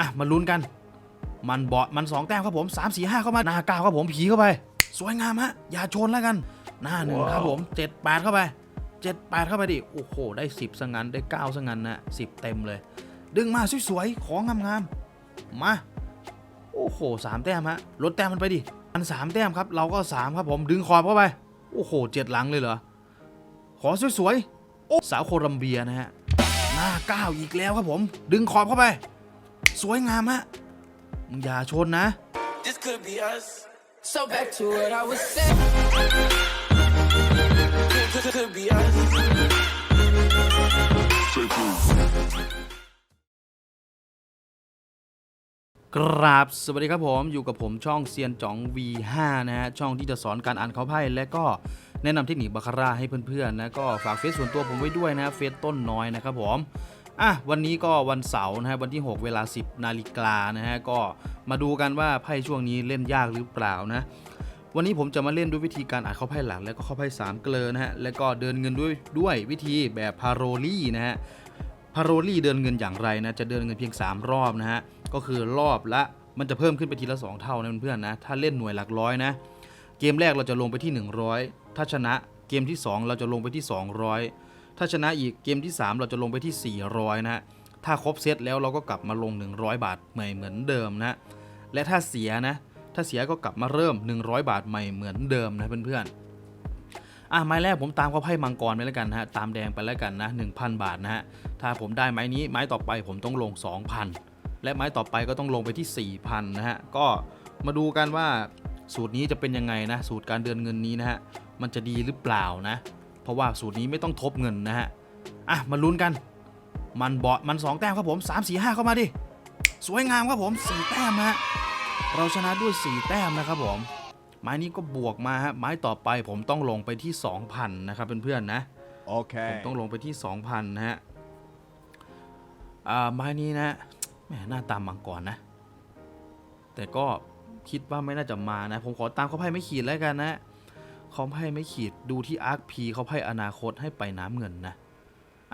อะมาลุ้นกัน มันบอดมันสองแต้มครับผมสามสี่ห้าเข้ามาหน้าเก้าครับผมผีเข้าไป สวยงามฮะอย่าชนแล้วกัน หน้าหนึ่งครับผมเจ็ดแปดเข้าไปเจ็ดแปดเข้าไปดิโอ้โหได้สิบซะงั้นได้เก้าซะงั้นนะสิบเต็มเลย ดึงมาสวยๆของงามๆมาโอ้โหสามแต้มฮะลดแต้มมันไปดิมันสามแต้มครับ เราก็สามครับผมดึงขอบเข้าไป โอ้โหเจ็ดหลังเลยเหรอ ขอสวยๆโอ้สาวโคลัมเบียนะฮะ หน้าเก้าอีกแล้วครับผม ดึงขอบเข้าไป สวยงามฮะอย่าชนนะ This could be us. So back to what I was saying. Could, could, could be us. กราบสวัสดีครับผมอยู่กับผมช่องเซียนจ่อง V5 นะฮะช่องที่จะสอนการอ่านเขาไพ่และก็แนะนำเทคนิคบาคาร่าให้เพื่อนๆนะก็ฝากเฟซส่วนตัวผมไว้ด้วยนะเฟซต้นน้อยนะครับผม อะวันนี้ก็วันเสาร์นะฮะวันที่ 6 เวลา 10นาฬิกานะฮะก็มาดูกันว่าไพ่ช่วงนี้เล่นยากหรือเปล่านะวันนี้ผมจะมาเล่นด้วยวิธีการอ่านข้าไพ่หลังและก็ข้าไพ่สามเกลอนะฮะและก็เดินเงินด้วยด้วยวิธีแบบพาโรลี่นะฮะพาโรลี่เดินเงินอย่างไรนะจะเดินเงินเพียง 3 รอบนะฮะก็คือรอบละมันจะเพิ่มขึ้นไปทีละ 2 เท่านะเพื่อนๆนะถ้าเล่นหน่วยหลักร้อยนะเกมแรกเราจะลงไปที่ 100 ถ้าชนะเกมที่ 2 เราจะลงไปที่ 200 ถ้าชนะอีกเกมที่ 3 เราจะลงไปที่ 400 นะฮะ ถ้าครบเซตแล้วเราก็กลับมาลง 100 บาทใหม่เหมือนเดิมนะ และถ้าเสียนะ ถ้าเสียก็กลับมาเริ่ม 100 บาทใหม่เหมือนเดิมนะเพื่อนๆ อะไม้แรกผมตามเขาไพ่มังกรไปแล้วกันนะฮะ ตามแดงไปแล้วกันนะ 1,000 บาทนะฮะ ถ้าผมได้ไม้นี้ไม้ต่อไปผมต้องลง 2,000 และไม้ต่อไปก็ต้องลงไปที่ 4,000 นะฮะ ก็มาดูกันว่าสูตรนี้จะเป็นยังไงนะ สูตรการเดินเงินนี้นะฮะ มันจะดีหรือเปล่านะ เพราะว่าสูตรนี้ไม่ต้องทบเงินนะฮะ อะมาลุ้นกัน มันบอดมัน 2 แต้มครับผม 3 4 5 เข้ามาดิ สวยงามครับผม 4 แต้มฮะ เราชนะด้วย 4 แต้มนะครับผม ไม้นี้ก็บวกมาฮะ ไม้ต่อไปผมต้องลงไปที่ 2,000 นะครับเพื่อนๆนะผม Okay. ต้องลงไปที่ 2,000 นะฮะ อ่า ไม้นี้นะแหมหน้าตามมังกรนะ แต่ก็คิดว่าไม่น่าจะมานะ ผมขอตามเขาไพ่ไม่ขีดแล้วกันนะ เขาไพ่ไม่ขีดดูที่อาร์คพีเขาไพ่อนาคตให้ไปน้ำเงินนะ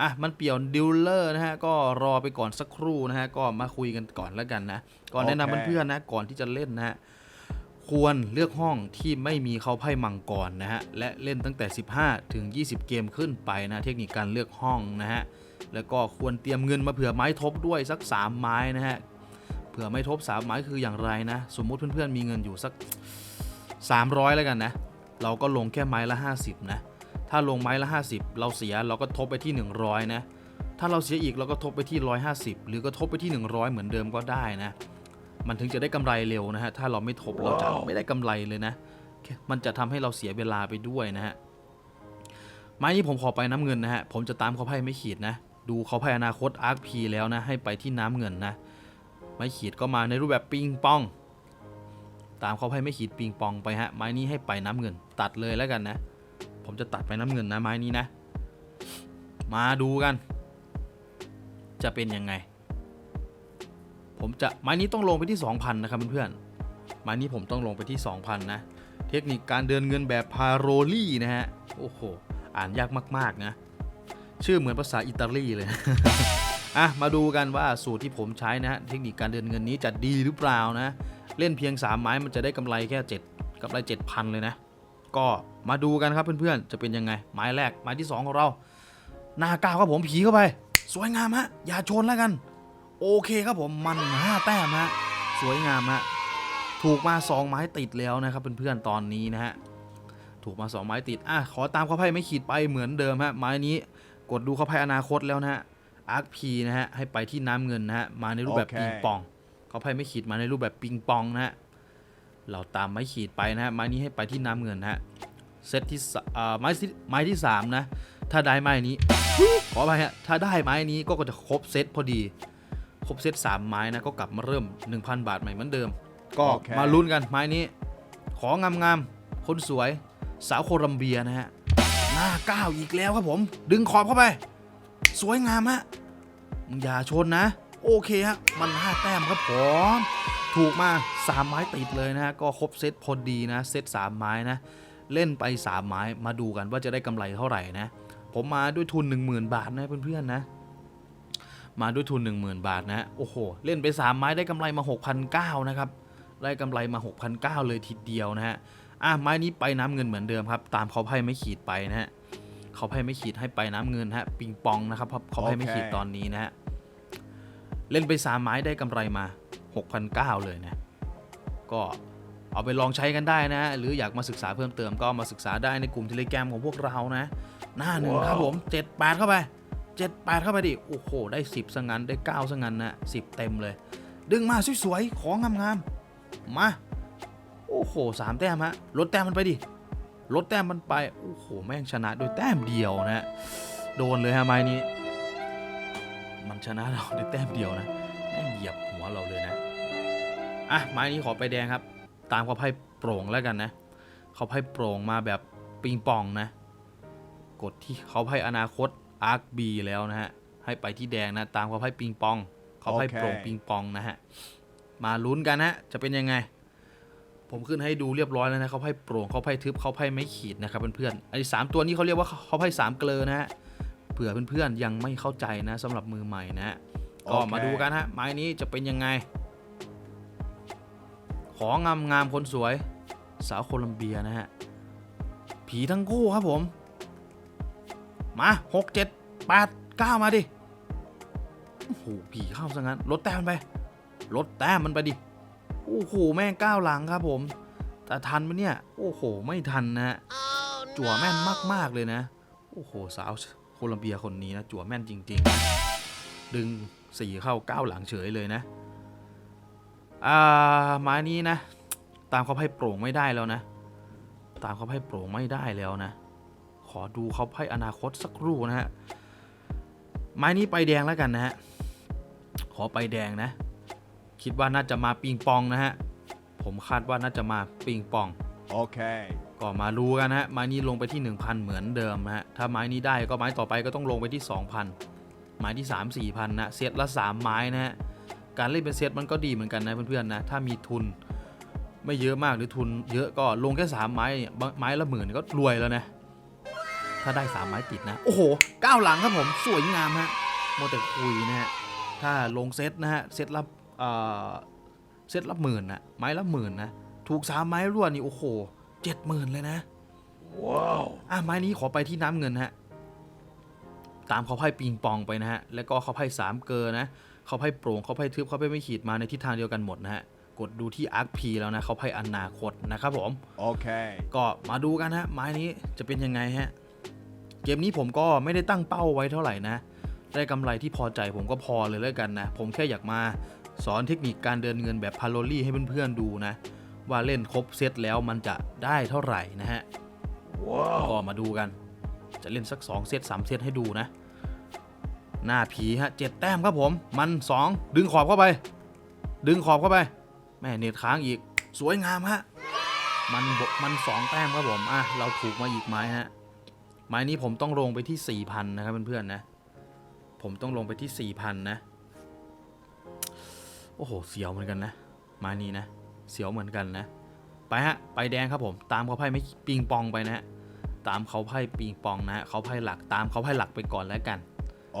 อะมันเปี่ยวดิลเลอร์นะฮะก็รอไปก่อนสักครู่นะฮะก็มาคุยกันก่อนแล้วกันนะก่อนแนะนำโอเคเพื่อนๆนะก่อนที่จะเล่นนะฮะควรเลือกห้องที่ไม่มีเขาไพ่มังกรนะฮะและเล่นตั้งแต่ 15 ถึง 20 เกมขึ้นไปนะเทคนิคการเลือกห้องนะฮะแล้วก็ควรเตรียมเงินมาเผื่อไม้ทบด้วยสัก 3 ไม้นะฮะเผื่อไม้ทบ 3 ไม้คืออย่างไรนะ สมมุติเพื่อนๆมีเงินอยู่สัก 300 แล้วกันนะ เราก็ลงแค่ไม้ละ 50 นะ ถ้าลงไม้ละ 50 เราเสียเราก็ทบไปที่ 100 นะ ถ้าเราเสียอีกเราก็ทบไปที่ 150 หรือก็ทบไปที่ 100 เหมือนเดิมก็ได้นะ มันถึงจะได้กำไรเร็วนะฮะ ถ้าเราไม่ทบเราจะไม่ได้กำไรเลยนะ มันจะทำให้เราเสียเวลาไปด้วยนะฮะ ไม้นี้ผมขอไปน้ำเงินนะฮะ ผมจะตามเขาไพ่ไม่ขีดนะ ดูเขาไพ่อนาคตอาร์คพีแล้วนะ ให้ไปที่น้ำเงินนะ ไม่ขีดก็มาในรูปแบบปิงปอง ตามเขาไพ่ไม่ขีดปิงปองไปฮะ ไม้นี้ให้ไปน้ำเงิน ตัดเลยแล้วกันนะ ผมจะตัดไปน้ำเงินนะไม้นี้นะ มาดูกัน จะเป็นยังไง ผมจะไม้นี้ต้องลงไปที่ 2,000 นะครับเพื่อนๆไม้นี้ผมต้องลงไปที่ 2,000 นะ เทคนิคการเดินเงินแบบพาโรลี่นะฮะ โอ้โห อ่านยากมากๆนะ ชื่อเหมือนภาษาอิตาลีเลยอะมาดูกันว่าสูตรที่ผมใช้นะฮะเทคนิคการเดินเงินนี้จะดีหรือเปล่านะ เล่นเพียง 3 ไม้มันจะได้กำไรแค่ 7กำไร7,000 เลยนะ ก็มาดูกันครับเพื่อนๆ จะเป็นยังไง ไม้แรก ไม้ที่ 2 ของเราหน้าก้าวครับผมผีเข้าไป สวยงามฮะ อย่าชนแล้วกัน โอเคครับผมมันห้าแต้มฮะ สวยงามฮะ ถูกมา 2 ไม้ติดแล้วนะครับเพื่อนๆ ตอนนี้นะฮะ ถูกมา 2 ไม้ติด อะ ขอตามเขาไพ่ไม่ขีดไปเหมือนเดิมฮะ ไม้นี้กดดูเขาไพ่อนาคตแล้วนะฮะอาร์คพีนะฮะ ให้ไปที่น้ำเงินนะฮะ มาในรูปแบบโอเคปิงปองเขา ไพ่ไม่ขีดมาในรูปแบบปิงปองนะฮะเราตามไม้ขีดไปนะฮะไม้นี้ให้ไปที่น้ำเงินนะฮะเซตที่สอ่าไม้ที่ไม้ที่สามนะถ้าได้ไม้นี้ขอไปฮะถ้าได้ไม้นี้ก็จะครบเซตพอดีครบเซต3ไม้นะก็กลับมาเริ่ม 1,000 บาทใหม่เหมือนเดิม ก็โอเคมาลุ้นกันไม้นี้ ของามงามๆคนสวยสาวโคลัมเบียนะฮะหน้าก้าวอีกแล้วครับผม ดึงขอบเข้าไป สวยงามฮะอย่าชนนะ โอเคฮะ มันห้าแต้มครับผมถูกมา 3 ไม้ติดเลยนะฮะ ก็ครบเซตพอดีนะ เซต3 ไม้นะ เล่นไป 3 ไม้มาดูกันว่าจะได้กำไรเท่าไหร่นะ ผมมาด้วยทุน 10,000 บาทนะเพื่อนๆนะมาด้วยทุน 10,000 บาทนะ โอ้โห เล่นไป 3 ไม้ได้กำไรมา 6,900นะครับ ได้กำไรมา 6,900 เลยทีเดียวนะฮะ อะ ไม้นี้ไปน้ำเงินเหมือนเดิมครับ ตามเขาไพ่ไม่ขีดไปนะฮะ เขาไพ่ไม่ขีดให้ไปน้ำเงินฮะ ปิงปองนะครับเพราะเขาไพ่ไม่ขีดตอนนี้นะฮะ เล่นไป3ไม้ได้กำไรมา 6,900 เลยนะ ก็เอาไปลองใช้กันได้นะ หรืออยากมาศึกษาเพิ่มเติมก็มาศึกษาได้ในกลุ่มเทเลแกรมของพวกเรานะ หน้าหนึ่งครับผม7 8เข้าไป 7 8 เข้าไปดิ โอ้โห ได้ 10ซะงั้นได้9ซะงั้นนะ10 เต็มเลย ดึงมาสวยๆ ของงามๆ มา โอ้โหสามแต้มฮะ ลดแต้มมันไปดิ ลดแต้มมันไป โอ้โห แม่งชนะโดยแต้มเดียวนะ โดนเลยฮะไม้นี้ มันชนะเราด้วยแต้มเดียวนะแม่งเหยียบหัวเราเลยนะ อะไม้นี้ขอไปแดงครับ ตามเขาไพ่โปร่งแล้วกันนะ เขาไพ่โปร่งมาแบบปิงปองนะ กดที่เขาไพ่อนาคตอาร์คบีแล้วนะฮะ ให้ไปที่แดงนะ ตามเขาไพ่ปิงปอง เขาไพ่โปร่งโอเคปิงปองนะฮะ มาลุ้นกันนะ จะเป็นยังไง ผมขึ้นให้ดูเรียบร้อยแล้วนะเขาไพ่โปร่งเขาไพ่ทึบเขาไพ่ไม่ขีดนะครับเพื่อนๆ ไอ้สามตัวนี้เขาเรียกว่าเขาไพ่สามเกลอนะฮะ เผื่อเพื่อนๆยังไม่เข้าใจนะสำหรับมือใหม่นะฮะก็โอเคมาดูกันฮะไม้นี้จะเป็นยังไง ของงามงามๆคนสวย สาวโคลัมเบียนะฮะ ผีทั้งคู่ครับผม มาหกเจ็ดแปดเก้ามาดิโอ้โหผีเข้าซะงั้น ลดแต้มมันไป ลดแต้มมันไปดิ โอ้โห แม่งก้าวหลังครับผม แต่ทันไหมเนี่ย โอ้โห ไม่ทันนะฮะ จั่วแม่นมาก ๆ เลยนะ โอ้โห สาว โคลัมเบียคนนี้นะจั่วแม่นจริง ๆ ดึงสี่เข้าก้าวหลังเฉยเลยนะ อ่าไม้นี้นะ ตามเขาไพ่โปร่งไม่ได้แล้วนะ ตามเขาไพ่โปร่งไม่ได้แล้วนะ ขอดูเขาไพ่อนาคตสักครู่นะฮะไม้นี้ไปแดงแล้วกันนะฮะขอไปแดงนะ คิดว่าน่าจะมาปิงปองนะฮะ ผมคาดว่าน่าจะมาปิงปอง Okay. ก็มารู้กันนะฮะไม้นี้ลงไปที่ 1,000 เหมือนเดิมนะฮะถ้าไม้นี้ได้ก็ไม้ต่อไปก็ต้องลงไปที่ 2,000 ไม้ที่ 3 4,000นะเซตละ 3 ไม้นะฮะการเล่นเป็นเซตมันก็ดีเหมือนกันนะเพื่อนๆนะถ้ามีทุนไม่เยอะมากหรือทุนเยอะก็ลงแค่ 3 ไม้เนี่ยไม้ละหมื่นก็รวยแล้วนะถ้าได้ 3 ไม้ติดนะ โอ้โหก้าวหลังครับผมสวยงามฮะโมแต่คุยนะฮะถ้าลงเซตนะฮะเซตละเอ่อเซตละหมื่นนะไม้ละหมื่นนะถูก3ไม้รวดนี่โอ้โห เจ็ดหมื่นเลยนะ Wow. อะไม้นี้ขอไปที่น้ำเงินฮะ ตามเขาไพ่ปิงปองไปนะฮะ แล้วก็เขาไพ่สามเกอร์นะเขาไพ่โปร่งเขาไพ่ทึบเขาไพ่ไม่ขีดมาในทิศทางเดียวกันหมดนะฮะ กดดูที่อาร์คพีแล้วนะเขาไพ่อนาคตนะครับผม Okay. ก็มาดูกันฮะ ไม้นี้จะเป็นยังไงฮะ เกมนี้ผมก็ไม่ได้ตั้งเป้าไว้เท่าไหร่นะ ได้กำไรที่พอใจผมก็พอเลยแล้วกันนะ ผมแค่อยากมาสอนเทคนิคการเดินเงินแบบพาโลลี่ให้เพื่อนๆดูนะ ว่าเล่นครบเซตแล้วมันจะได้เท่าไหร่นะฮะ Wow. ก็มาดูกัน จะเล่นสัก 2 เซต3 เซตให้ดูนะ หน้าผีฮะเจ็ดแต้มครับผม มัน 2 ดึงขอบเข้าไป ดึงขอบเข้าไปแม่เน็ตค้างอีก สวยงามฮะ มันบมัน2แต้มครับผม อะ เราถูกมาอีกไม้ฮะ ไม้นี้ผมต้องลงไปที่4,000นะครับเพื่อนๆนะ ผมต้องลงไปที่4,000นะ โอ้โห เสียวเหมือนกันนะ ไม้นี้นะ เสียวเหมือนกันนะ ไปฮะ ไปแดงครับผม ตามเขาไพ่ไม่ปิงปองไปนะฮะตามเขาไพ่ปิงปองนะฮะเขาไพ่หลัก ตามเขาไพ่หลักไปก่อนแล้วกัน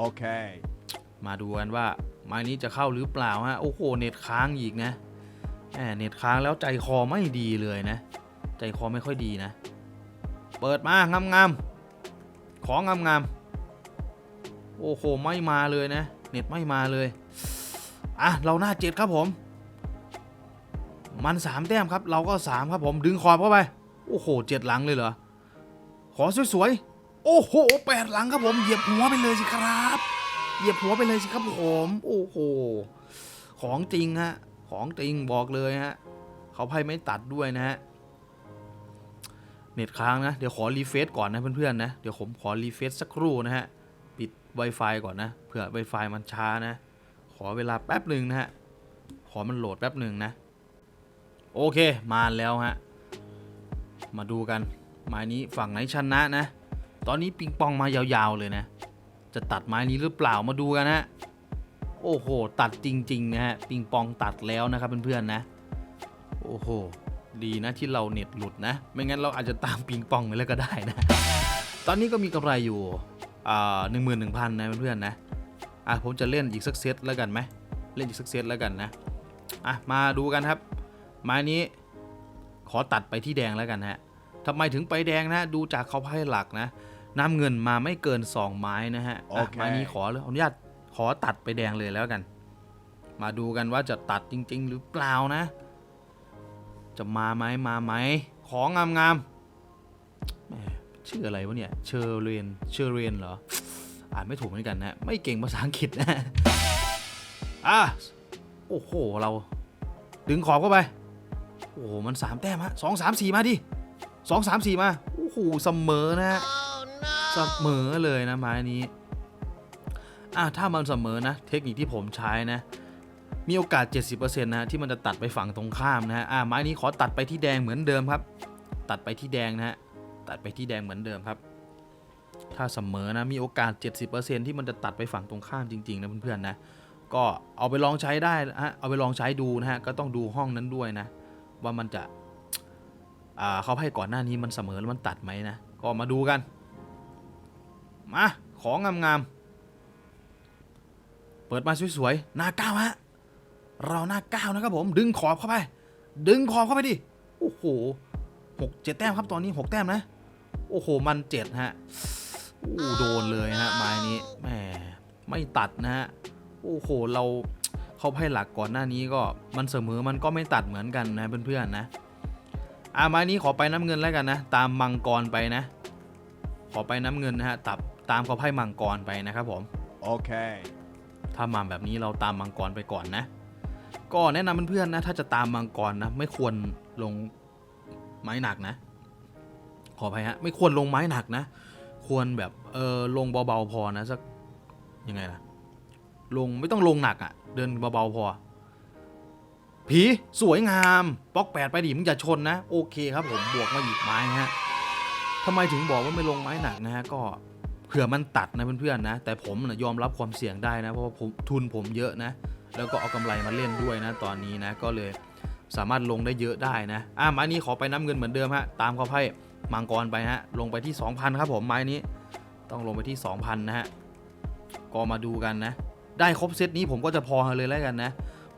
Okay. มาดูกันว่าไม้นี้จะเข้าหรือเปล่าฮะ โอ้โห เน็ตค้างอีกนะแหมเน็ตค้างแล้วใจคอไม่ดีเลยนะ ใจคอไม่ค่อยดีนะ เปิดมางามงามๆของงามงามๆ โอ้โห ไม่มาเลยนะ เน็ตไม่มาเลย อะ เราหน้าเจ็ดครับผม มันสามแต้มครับ เราก็สามครับผมดึงขอบเข้าไป โอ้โหเจ็ดหลังเลยเหรอ ขอสวยๆ โอ้โหแปดหลังครับผมเหยียบหัวไปเลยสิครับ เหยียบหัวไปเลยสิครับผมโอ้โหของจริงฮะของจริงบอกเลยฮะเขาไพ่ไม่ตัดด้วยนะฮะเน็ตค้างนะ เดี๋ยวขอรีเฟซก่อนนะเพื่อนๆนะ เดี๋ยวผมขอรีเฟซสักครู่นะฮะ ปิด Wi-Fi ก่อนนะ เผื่อ Wi-Fi มันช้านะ ขอเวลาแป๊บหนึ่งนะฮะ ขอมันโหลดแป๊บหนึ่งนะ โอเคมาแล้วฮะ มาดูกันไม้นี้ฝั่งไหนชนะนะ ตอนนี้ปิงปองมายาวๆเลยนะ จะตัดไม้นี้หรือเปล่ามาดูกันนะโอ้โห ตัดจริงๆนะฮะปิงปองตัดแล้วนะครับเพื่อนๆนะ โอ้โห ดีนะที่เราเน็ตหลุดนะ ไม่งั้นเราอาจจะตามปิงปองไปแล้วก็ได้นะ ตอนนี้ก็มีกำไรอยู่หนึ่งหมื่นหนึ่งพันนะเพื่อนๆนะอะผมจะเล่นอีกสักเซตแล้วกันไหมเล่นอีกสักเซตแล้วกันนะอะมาดูกันครับ ไม้นี้ขอตัดไปที่แดงแล้วกันฮะทำไมถึงไปแดงนะดูจากเขาไพ่หลักนะน้ำเงินมาไม่เกิน 2 ไม้นะฮะอะโอเคไม้นี้ขออนุญาตขอตัดไปแดงเลยแล้วกัน มาดูกันว่าจะตัดจริง ๆ หรือเปล่านะ จะมาไหมมาไหมของงามๆแหมชื่ออะไรวะเนี่ยเชอร์เรนเชอร์เรนเหรออ่านไม่ถูกเหมือนกันนะ ไม่เก่งภาษาอังกฤษนะอะโอ้โหเรา ดึงขอบเข้าไป โอ้โห มันสามแต้มฮะสองสามสี่มาดิสองสามสี่มา โอ้โห เสมอนะฮะ เสมอเลยนะไม้นี้ อะ ถ้ามันเสมอนะ เทคนิคที่ผมใช้นะ มีโอกาส 70%นะที่มันจะตัดไปฝั่งตรงข้ามนะฮะ อะ ไม้นี้ขอตัดไปที่แดงเหมือนเดิมครับ ตัดไปที่แดงนะฮะ ตัดไปที่แดงเหมือนเดิมครับ ถ้าเสมอนะ มีโอกาส 70%ที่มันจะตัดไปฝั่งตรงข้ามจริงๆนะเพื่อนๆนะ ก็เอาไปลองใช้ได้ฮะ เอาไปลองใช้ดูนะฮะ ก็ต้องดูห้องนั้นด้วยนะ ว่ามันจะเขาให้ก่อนหน้านี้มันเสมอแล้วมันตัดไหมนะ ก็มาดูกัน มาของงามๆ เปิดมาสวยๆ หน้าเก้าฮะ เราหน้าเก้านะครับผม ดึงขอบเข้าไป ดึงขอบเข้าไปดิ โอ้โหหกเจ็ดแต้มครับตอนนี้หกแต้มนะ โอ้โห มันเจ็ดฮะ โอ้โดนเลยฮะไม้นี้ แหม ไม่ตัดนะฮะ โอ้โห เรา เขาให้หลักก่อนหน้านี้ก็มันเสมอมันก็ไม่ตัดเหมือนกันนะเพื่อนๆนะอ่าไม้นี้ขอไปน้ำเงินแล้วกันนะ ตามมังกรไปนะ ขอไปน้ำเงินนะฮะตับตามเขาไพ่มังกรไปนะครับผม Okay. ถ้ามาแบบนี้เราตามมังกรไปก่อนนะ ก็แนะนำเพื่อนๆนะ ถ้าจะตามมังกรนะ ไม่ควรลงไม้หนักนะ ขออภัยฮะ ไม่ควรลงไม้หนักนะ ควรแบบเออลงเบาๆพอนะสักยังไงล่ะ ลงไม่ต้องลงหนักอะ่ะ เดินเบาๆพอ ผีสวยงามป๊อกแปดไปดิมึงอย่าชนนะ โอเคครับผมบวกมาอีกไม้ฮะทำไมถึงบอกว่าไม่ลงไม้หนักนะฮะก็เผื่อมันตัดนะเพื่อนๆนะ แต่ผมนะยอมรับความเสี่ยงได้นะ เพราะว่าผมทุนผมเยอะนะ แล้วก็เอากำไรมาเล่นด้วยนะ ตอนนี้นะก็เลยสามารถลงได้เยอะได้นะอะไม้นี้ขอไปน้ำเงินเหมือนเดิมฮะตามเขาไพ่มังกรไปฮะลงไปที่ 2,000 ครับผมไม้นี้ ต้องลงไปที่ 2,000 นะฮะก็มาดูกันนะ ได้ครบเซตนี้ผมก็จะพอเลยแล้วกันนะ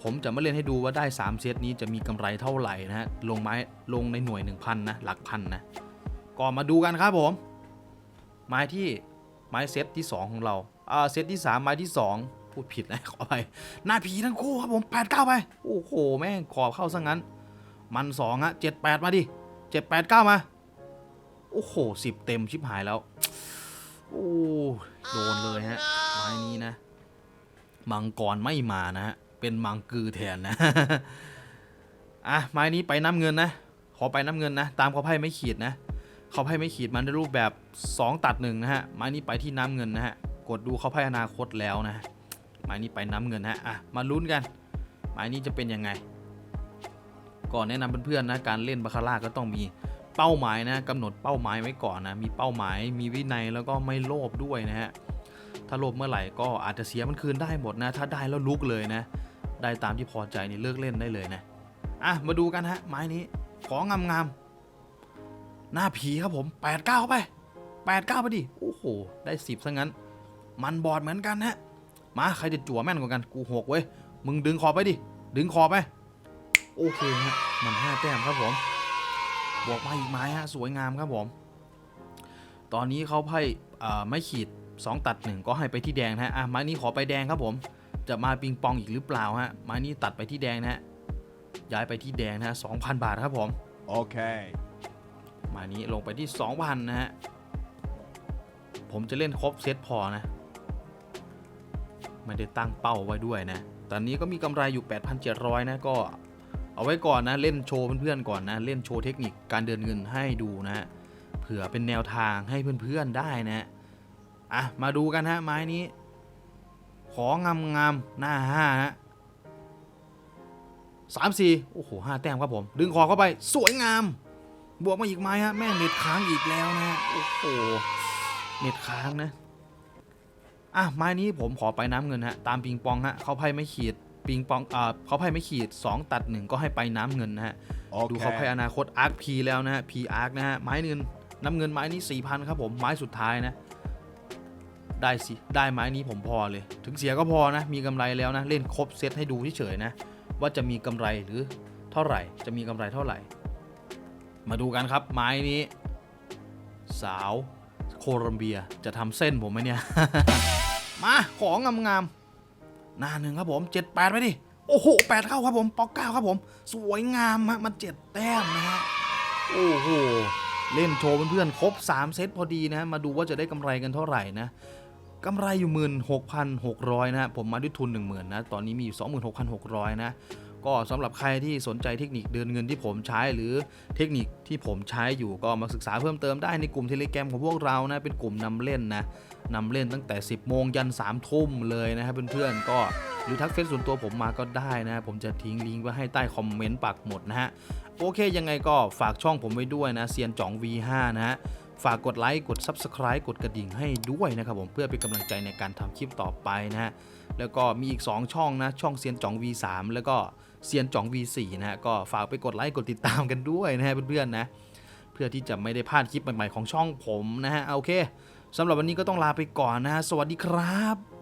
ผมจะมาเล่นให้ดูว่าได้ 3 เซตนี้จะมีกำไรเท่าไหร่นะฮะลงไม้ลงในหน่วย 1,000 นะ หลักพันนะก็มาดูกันครับผม ไม้ที่ไม้เซตที่ 2 ของเราอ่าเซตที่ 3 ไม้ที่ 2 พูดผิดนะขอไปหน้าผีทั้งคู่ครับผม8 9ไป โอ้โห แม่งขอบเข้าซะงั้น มัน2ฮะ7 8มาดิ7 8 9มา โอ้โห10เต็มชิบหายแล้ว โอ้โดนเลยฮะไม้นี้นะ มังกรไม่มานะฮะ เป็นมังกือแทนนะ อะไม้นี้ไปน้ำเงินนะ ขอไปน้ำเงินนะ ตามเขาไพ่ไม่ขีดนะเขาไพ่ไม่ขีดมันในรูปแบบ 2 ตัดหนึ่งนะฮะ ไม้นี้ไปที่น้ำเงินนะฮะ กดดูเขาไพ่อนาคตแล้วนะฮะไม้นี้ไปน้ำเงินฮะ อะ มาลุ้นกัน ไม้นี้จะเป็นยังไง ก่อนแนะนำเพื่อนๆนะ การเล่นบาคาร่าก็ต้องมีเป้าหมายนะกำหนดเป้าหมายไว้ก่อนนะ มีเป้าหมาย มีวินัยแล้วก็ไม่โลภด้วยนะฮะ ถ้าลภเมื่อไหร่ก็อาจจะเสียมันคืนได้หมดนะ ถ้าได้แล้วลุกเลยนะ ได้ตามที่พอใจนี่เลิกเล่นได้เลยนะ อะ มาดูกันฮะ ไม้นี้ ของงามๆ หน้าผีครับผม8ปดเก้าไป8ปดเก้าไปดิ โอ้โห ได้สิบซะงั้น มันบอดเหมือนกันฮะมา ใครจะจั่วแม่นกว่ากัน กูหกเว้ย มึงดึงคอไปดิ ดึงคอไป โอเคฮะ มันห้าแต้มครับผม บวกมาอีกไม้ฮะ สวยงามครับผม ตอนนี้เขาไพ่ไม่ขีด 2 ตัด 1 ก็ให้ไปที่แดงนะฮะอะไม้นี้ขอไปแดงครับผม จะมาปิงปองอีกหรือเปล่าฮะไม้นี้ตัดไปที่แดงนะฮะย้ายไปที่แดงนะฮะ2,000บาทครับผม Okay. ไม้นี้ลงไปที่ 2,000นะฮะผมจะเล่นครบเซตพอนะ ไม่ได้ตั้งเป้าไว้ด้วยนะ ตอนนี้ก็มีกำไรอยู่ 8,700 นะ ก็เอาไว้ก่อนนะ เล่นโชว์เพื่อนๆก่อนนะ เล่นโชว์เทคนิคการเดินเงินให้ดูนะฮะเผื่อเป็นแนวทางให้เพื่อนๆได้นะฮะ อะ มาดูกันฮะไม้นี้ ของงามๆหน้าห้าฮะสามสี่โอ้โหห้าแต้มครับผม ดึงคอเข้าไปสวยงาม บวกมาอีกไม้ฮะแม่งเน็ตค้างอีกแล้วนะฮะโอ้โหเน็ตค้างนะอะไม้นี้ผมขอไปน้ำเงินฮะตามปิงปองฮะเขาไพ่ไม่ขีดปิงปองอ่าเขาไพ่ไม่ขีด 2 ตัด 1 ก็ให้ไปน้ำเงินนะฮะ ดูเขาไพ่ Okay. อนาคตอาร์คพีแล้วนะฮะพีอาร์คนะฮะไม้เงินน้ำเงินไม้นี้4,000ครับผมไม้สุดท้ายนะ ได้สิได้ไม้นี้ผมพอเลย ถึงเสียก็พอนะ มีกำไรแล้วนะ เล่นครบเซตให้ดูเฉยๆนะ ว่าจะมีกำไรหรือเท่าไหร่ จะมีกำไรเท่าไหร่ มาดูกันครับ ไม้นี้ สาวโคลัมเบียจะทำเส้นผมไหมเนี่ย มาของงามๆหน้าหนึ่งครับผมเจ็ดแปดไปดิโอ้โหแปดเข้าครับผมปอกเก้าครับผม สวยงามฮะมันเจ็ดแต้มนะฮะโอ้โหเล่นโชว์เพื่อนๆครบ 3 เซตพอดีนะ มาดูว่าจะได้กำไรกันเท่าไหร่นะ กำไรอยู่หมื่นหกพันหกร้อยนะผมมาด้วยทุน 1 0,000 นะ ตอนนี้มีอยู่ 26,600 นะ ก็สำหรับใครที่สนใจเทคนิคเดินเงินที่ผมใช้หรือเทคนิคที่ผมใช้อยู่ก็มาศึกษาเพิ่มเติมได้ในกลุ่มเทเลแกรมของพวกเรานะเป็นกลุ่มนำเล่นนะนำเล่นตั้งแต่ 10 โมงยัน 3 ทุ่มเลยนะครับเพื่อนๆก็หรือทักเฟซส่วนตัวผมมาก็ได้นะผมจะทิ้งลิงก์ไว้ให้ใต้คอมเมนต์ปักหมดนะฮะโอเคยังไงก็ฝากช่องผมไว้ด้วยนะเซียนจ่อง V5 นะฮะ ฝากกดไลค์กด Subscribe กดกระดิ่งให้ด้วยนะครับผมเพื่อเป็นกำลังใจในการทำคลิปต่อไปนะฮะแล้วก็มีอีก 2 ช่องนะ ช่องเซียนจ่อง V3 แล้วก็เซียนจ่อง V4 นะฮะก็ฝากไปกดไลค์กดติดตามกันด้วยนะฮะเพื่อนๆนะเพื่อที่จะไม่ได้พลาดคลิปใหม่ๆของช่องผมนะฮะโอเคสำหรับวันนี้ก็ต้องลาไปก่อนนะฮะสวัสดีครับ